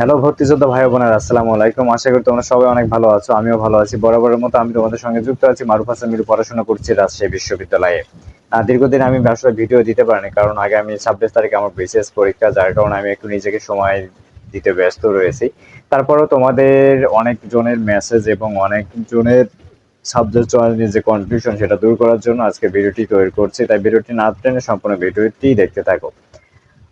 Hello ভর্তিযোদ্ধা ভাই বোনের, আসসালামু আলাইকুম। আশা করি তোমরা সবাই অনেক ভালো আছো, আমিও ভালো আছি। বরাবরের মতো আমি তোমাদের সঙ্গে যুক্ত আছি, মারুফ হাসান মিরু পড়াশোনা করছি রাজশাহী বিশ্ববিদ্যালয়ে। দীর্ঘদিন আমি আসলে ভিডিও দিতে পারিনি, কারণ আগে আমি ছাব্বিশ তারিখে আমার বিশেষ পরীক্ষা, যার কারণে আমি একটু নিজেকে সময় দিতে ব্যস্ত রয়েছি। তারপরেও তোমাদের অনেক জনের মেসেজ এবং অনেক জনের সাবজেক্ট চয়েস যে কনফিউশন সেটা দূর করার জন্য আজকে ভিডিওটি তৈরি করছি। তাই ভিডিওটি না টেনে সম্পূর্ণ ভিডিওটি দেখতে থাকো।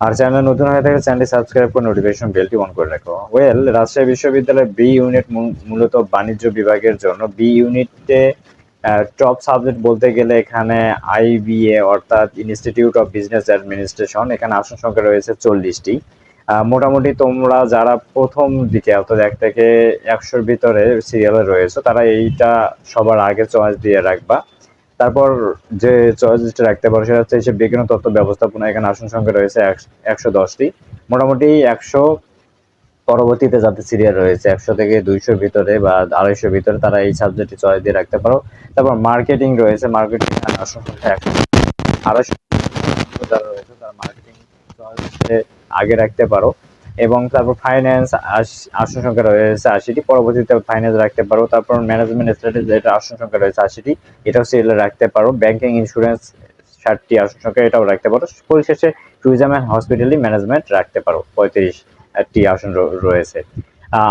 আর চ্যানেল নতুন হয়ে থাকলে চ্যানেলটি সাবস্ক্রাইব করে নোটিফিকেশন বেলটি অন করে রাখো। ওয়েল রাজশাহী বিশ্ববিদ্যালয়ের বি ইউনিট মূলত বাণিজ্য বিভাগের জন্য। বি ইউনিটে টপ সাবজেক্ট বলতে গেলে এখানে আইবিএ অর্থাৎ ইনস্টিটিউট অফ বিজনেস অ্যাডমিনিস্ট্রেশন এখানে আসন সংখ্যা রয়েছে চল্লিশটি। মোটামুটি তোমরা যারা প্রথম দিকে, অর্থাৎ এক থেকে একশোর ভিতরে সিরিয়ালে রয়েছে, তারা এইটা সবার আগে চয়েস দিয়ে রাখবা। তারপর যে চয়েস লিস্টে রাখতে পারো, সেটা হচ্ছে বিজ্ঞান তথ্য ব্যবস্থাপনা এখানে আসন সংখ্যা রয়েছে একশো দশটি। মোটামুটি একশো পরবর্তীতে যাতে সিরিয়াল রয়েছে, একশো থেকে দুইশোর ভিতরে বা আড়াইশোর ভিতরে তারা এই সাবজেক্টটি চয়েস দিয়ে রাখতে পারো। তারপর মার্কেটিং রয়েছে মার্কেটিং আসন সংখ্যা একশো আড়াইশো যারা রয়েছে তারা মার্কেটিং আগে রাখতে পারো। এবং তারপর ফাইন্যান্স আসন সংখ্যা রয়েছে আশিটি। পরবর্তীতে ফাইন্যান্স রাখতে পারো। তারপর ম্যানেজমেন্ট স্ট্র্যাটেজি এটা আসন সংখ্যা রয়েছে আশিটি। এটাও সিরিয়ালে রাখতে পারো। ব্যাংকিং ইন্স্যুরেন্স ষাটটি আসন সংখ্যা এটাও রাখতে পারো। পরিশেষে ট্যুরিজম অ্যান্ড হসপিটালি ম্যানেজমেন্ট রাখতে পারো। পঁয়ত্রিশটি আসন রয়েছে।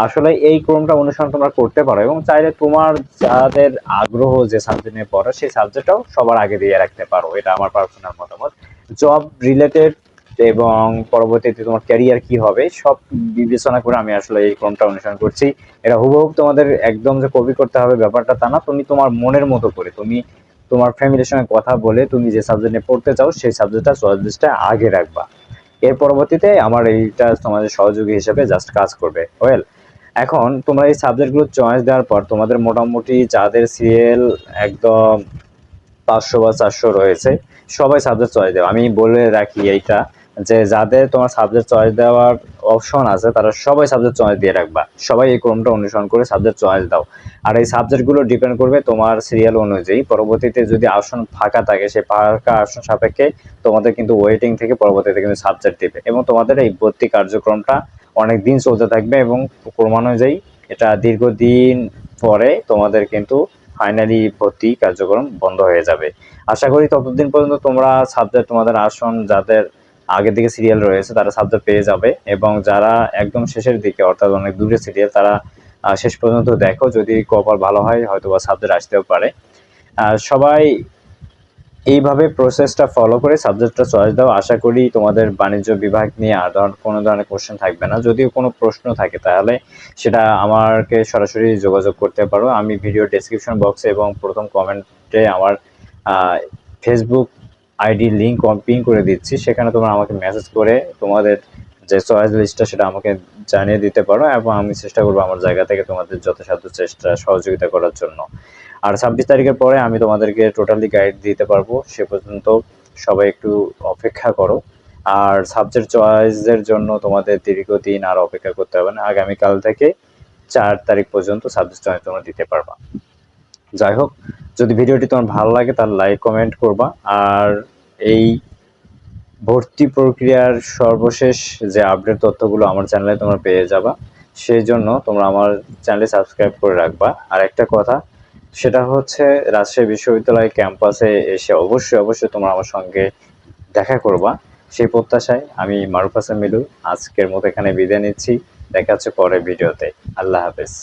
আসলে এই ক্রমটা অনুসরণ তোমরা করতে পারো এবং চাইলে তোমার যাদের আগ্রহ যে সাবজেক্ট নিয়ে পড়ো, সেই সাবজেক্টটাও সবার আগে দিয়ে রাখতে পারো। এটা আমার পার্সোনাল মতামত। জব রিলেটেড এবং পরবর্তীতে তোমার ক্যারিয়ার কি হবে, সব বিবেচনা করে আমি আসলে এই ক্রমটা অনুসরণ করছি। এটা হুবহু তোমাদের একদম যে কপি করতে হবে ব্যাপারটা তা না, তুমি তোমার মনের মতো করে, তুমি তোমার ফ্যামিলির সঙ্গে কথা বলে তুমি যে সাবজেক্ট নিয়ে পড়তে চাও, সেই সাবজেক্টটা চয়েস আগে রাখবা। এর পরবর্তীতে আমার এইটা তোমাদের সহযোগী হিসেবে জাস্ট কাজ করবে। ওয়েল এখন তোমরা এই সাবজেক্টগুলো চয়েস দেওয়ার পর তোমাদের মোটামুটি যাদের সিএল একদম পাঁচশো বা চারশো রয়েছে, সবাই সাবজেক্ট চয়েস দেবে। আমি বলে রাখি এইটা। যে যাদের তোমার সাবজেক্ট চয়েস দেওয়ার অপশন আছে, তারা সবাই সাবজেক্ট চয়েস দিয়ে রাখবা। সবাই এই ক্রমটা অনুসরণ করে সাবজেক্ট চয়েস দাও। আর এই সাবজেক্টগুলো ডিপেন্ড করবে তোমার সিরিয়াল অনুযায়ী। পরবর্তীতে যদি আসন ফাঁকা থাকে, সেই ফাঁকা আসন সাপেক্ষে তোমাদের কিন্তু ওয়েটিং থেকে পরবর্তীতে কিন্তু সাবজেক্ট দিবে। এবং তোমাদের এই ভর্তি কার্যক্রমটা অনেক দিন চলতে থাকবে এবং ক্রমানুযায়ী এটা দীর্ঘদিন পরে তোমাদের কিন্তু ফাইনালি ভর্তি কার্যক্রম বন্ধ হয়ে যাবে। আশা করি ততদিন পর্যন্ত তোমরা সাবজেক্ট তোমাদের আসন যাদের আগের দিকে সিরিয়াল রয়েছে, তারা সাবজেক্ট পেয়ে যাবে এবং যারা একদম শেষের দিকে, অর্থাৎ অনেক দূরে সিরিয়াল তারা শেষ পর্যন্ত দেখো যদি কপাল ভালো হয় হয়তো বা সাবজেক্ট আসতেও পারে। সবাই এইভাবে প্রসেসটা ফলো করে সাবজেক্টটা চয়েস দাও। আশা করি তোমাদের বাণিজ্য বিভাগ নিয়ে আর কোনো ধরনের কোশ্চেন থাকবে না। যদিও কোনো প্রশ্ন থাকে, তাহলে সেটা আমাকে সরাসরি যোগাযোগ করতে পারো। আমি ভিডিও ডেসক্রিপশন বক্সে এবং প্রথম কমেন্টে আমার ফেসবুক আইডি লিঙ্ক পিন করে দিচ্ছি। সেখানে তোমরা আমাকে মেসেজ করে তোমাদের যে চয়েস লিস্টটা সেটা আমাকে জানিয়ে দিতে পারো এবং আমি চেষ্টা করব আমার জায়গা থেকে তোমাদের যথাসাধ্য চেষ্টা সহযোগিতা করার জন্য। আর ছাব্বিশ তারিখের পরে আমি তোমাদেরকে টোটালি গাইড দিতে পারব। সে পর্যন্ত সবাই একটু অপেক্ষা করো। আর সাবজেক্ট চয়েসের জন্য তোমাদের দীর্ঘদিন আর অপেক্ষা করতে হবে না। আগামীকাল থেকে চার তারিখ পর্যন্ত সাবজেক্ট চয়েস তোমরা দিতে পারবা। যাই হোক, যদি ভিডিওটি তোমার ভালো লাগে তাহলে লাইক কমেন্ট করবা। আর এই ভর্তি প্রক্রিয়ার সর্বশেষ যে আপডেট তথ্যগুলো আমার চ্যানেলে তোমরা পেয়ে যাবা সেই জন্য তোমরা আমার চ্যানেলে সাবস্ক্রাইব করে রাখবা। আর একটা কথা, সেটা হচ্ছে রাজশাহী বিশ্ববিদ্যালয় ক্যাম্পাসে এসে অবশ্যই অবশ্যই তোমরা আমার সঙ্গে দেখা করবা। সেই প্রত্যাশায় আমি মারুফ হাসান মিলু, আজকের মতো এখানে বিদায় নিচ্ছি। দেখা হচ্ছে পরের ভিডিওতে। আল্লাহ হাফেজ।